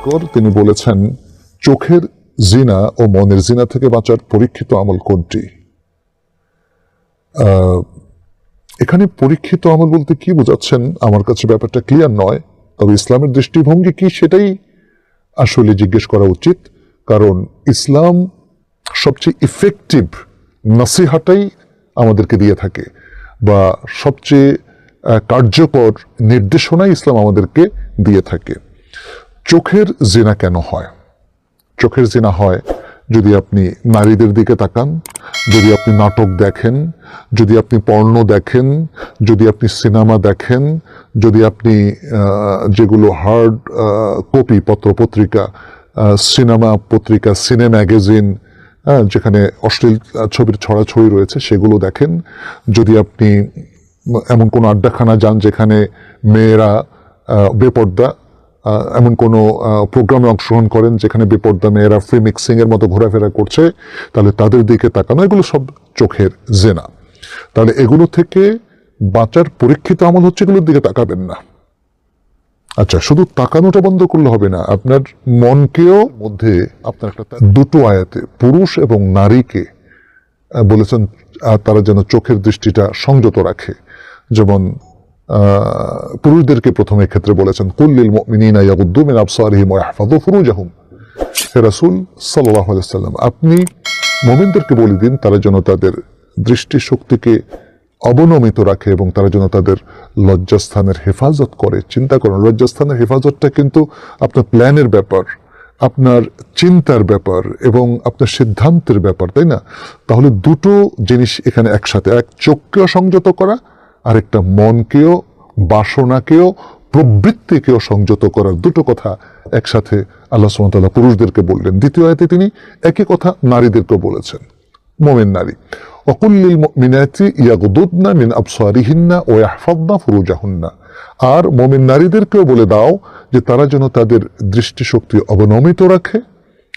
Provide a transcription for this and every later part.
ভাস্কর, তিনি বলেছেন, চোখের জিনা ও মনের জিনা থেকে বাঁচার পরীক্ষিত আমল কোনটি? এখানে পরীক্ষিত আমল বলতে কি বোঝাচ্ছেন? আমার কাছে ব্যাপারটা ক্লিয়ার নয়, তবে ইসলামের দৃষ্টিভঙ্গি কি সেটাই আসলে জিজ্ঞেস করা উচিত, কারণ ইসলাম সবচেয়ে ইফেক্টিভ নাসিহাটাই আমাদেরকে দিয়ে থাকে, বা সবচেয়ে কার্যকর নির্দেশনাই ইসলাম আমাদেরকে দিয়ে থাকে। চোখের জিনা কেন হয়? চোখের জিনা হয় যদি আপনি নারীদের দিকে তাকান যদি আপনি নাটক দেখেন যদি আপনি পর্ণ দেখেন যদি আপনি সিনেমা দেখেন যদি আপনি যেগুলো হার্ড কপি পত্র পত্রিকা সিনেমা পত্রিকা সিনে ম্যাগাজিন হ্যাঁ, যেখানে অশ্লীল ছবির ছড়াছড়ি রয়েছে সেগুলো দেখেন। যদি আপনি এমন কোনো আড্ডাখানা যান যেখানে মেয়েরা বেপর্দা এমন কোনো প্রোগ্রামে অংশগ্রহণ করেন যেখানে বেপর্দা মেয়েরা ফ্রি মিক্সিং এর মতো ঘোরাফেরা করছে, তাহলে তাদের দিকে তাকানো, এগুলো সব চোখের জেনা। তাহলে এগুলো থেকে বাঁচার পরীক্ষিত আমল হচ্ছে এগুলোর দিকে তাকাবেন না। আচ্ছা শুধু তাকানোটা বন্ধ করলে হবে না, আপনার মনকেও মধ্যে আপনার একটা দুটো আয়াতে পুরুষ এবং নারীকে বলেছেন তারা যেন চোখের দৃষ্টিটা সংযত রাখে। যেমন পুরুষদেরকে প্রথমে ক্ষেত্রে বলেছেন কুল্লিল মিন আবসারিহিম ওয়া ইয়াহফাযু ফুরুজাহুম। হে রাসূল সাল্লাল্লাহু আলাইহি সাল্লাম আপনি মুমিনদেরকে বলে দিন, তারা যেন তাদের দৃষ্টি শক্তিকে অবনমিত রাখে এবং তারা যেন তাদের লজ্জাস্থানের হেফাজত করে। চিন্তা করুন, লজ্জাস্থানের হেফাজতটা কিন্তু আপনার প্ল্যানের ব্যাপার, আপনার চিন্তার ব্যাপার এবং আপনার সিদ্ধান্তের ব্যাপার, তাই না? তাহলে দুটো জিনিস এখানে একসাথে, এক চোখকেও সংযত করা আরেকটা মনকেও, বাসনাকেও, প্রবৃত্তিকেও সংযত করার দুটো কথা একসাথে আল্লাহ সুমতাল্লাহ পুরুষদেরকে বললেন। দ্বিতীয় আয়তে তিনি একই কথা নারীদেরকেও বলেছেন। মোমেন নারী অকুল্লিল মিনাতি ইয়াগুদুদনা মিন আবসারিহিন্না ও ইয়াহফাদনা ফুরুজাহুন্না। আর মোমেন নারীদেরকেও বলে দাও যে তারা যেন তাদের দৃষ্টিশক্তি অবনমিত রাখে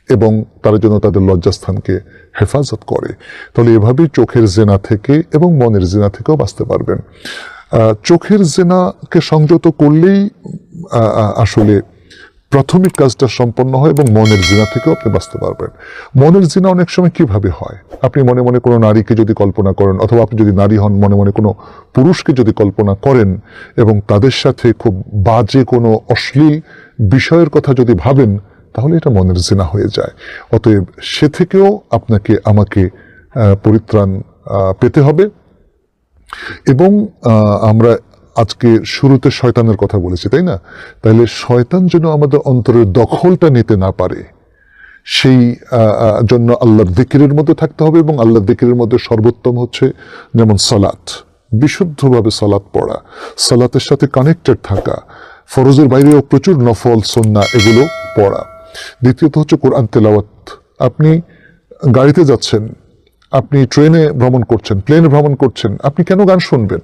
এবং তারা যেন তাদের লজ্জাস্থানকে হেফাজত করে। তাহলে এভাবেই চোখের জেনা থেকে এবং মনের জেনা থেকেও বাঁচতে পারবেন। চোখের জেনাকে সংযত করলেই আসলে প্রাথমিক কাজটা সম্পন্ন হয় এবং মনের জিনা থেকেও আপনি বাঁচতে পারবেন। মনের জিনা অনেক সময় কীভাবে হয়? আপনি মনে মনে কোনো নারীকে যদি কল্পনা করেন অথবা আপনি যদি নারী হন, মনে মনে কোনো পুরুষকে যদি কল্পনা করেন এবং তাদের সাথে খুব বাজে কোনো অশ্লীল বিষয়ের কথা যদি ভাবেন তাহলে এটা মনের জিনা হয়ে যায়। অতএব সে থেকেও আপনাকে, আমাকে পরিত্রাণ পেতে হবে। এবং আমরা আজকে শুরুতে শয়তানের কথা বলেছি, তাই না? তাহলে শয়তান যেন আমাদের অন্তরের দখলটা নিতে না পারে, সেই জন্য আল্লাহর দিকিরের মধ্যে থাকতে হবে এবং আল্লাহর দিকিরের মধ্যে সর্বোত্তম হচ্ছে যেমন সালাত, বিশুদ্ধভাবে সালাত পড়া। সালাতের সাথে কানেক্টেড থাকা, ফরজের বাইরেও প্রচুর নফল সন্না এগুলো পড়া। দ্বিতীয়ত হচ্ছে কোরআন তেলাওয়াত। আপনি গাড়িতে যাচ্ছেন আপনি ট্রেনে ভ্রমণ করছেন প্লেনে ভ্রমণ করছেন আপনি কেন গান শুনবেন?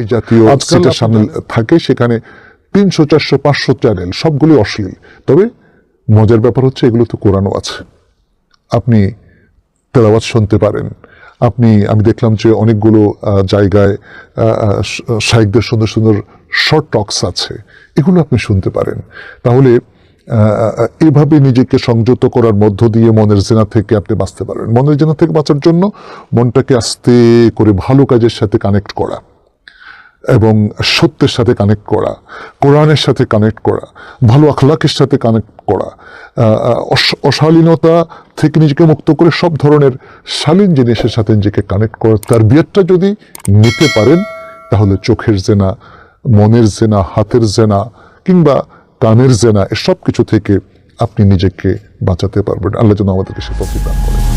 এই জাতীয় সিটে সামিল থাকে সেখানে তিনশো চারশো পাঁচশো চ্যানেল সবগুলি অশ্লীল। তবে মজার ব্যাপার হচ্ছে এগুলো তো কোরআনও আছে। আপনি তেলাওয়াত শুনতে পারেন। আপনি আমি দেখলাম যে অনেকগুলো জায়গায় শাইকদের সুন্দর সুন্দর শর্ট টক্স আছে। এগুলো আপনি শুনতে পারেন। তাহলে এভাবে নিজেকে সংযত করার মধ্য দিয়ে মনের জেনা থেকে আপনি বাঁচতে পারবেন মনের জেনা থেকে বাঁচার জন্য মনটাকে আস্তে করে ভালো কাজের সাথে কানেক্ট করা এবং সত্যের সাথে কানেক্ট করা, কোরআনের সাথে কানেক্ট করা, ভালো আখলাকের সাথে কানেক্ট করা অশালীনতা থেকে নিজেকে মুক্ত করে সব ধরনের শালীন জিনিসের সাথে নিজেকে কানেক্ট করার তার বিয়েরটা যদি নিতে পারেন, তাহলে চোখের জেনা, মনের জেনা, হাতের জেনা কিংবা কানের জেনা, এসব কিছু থেকে আপনি নিজেকে বাঁচাতে পারবেন। আল্লাহ যেন আমাদেরকে সে তফিক দান করেন।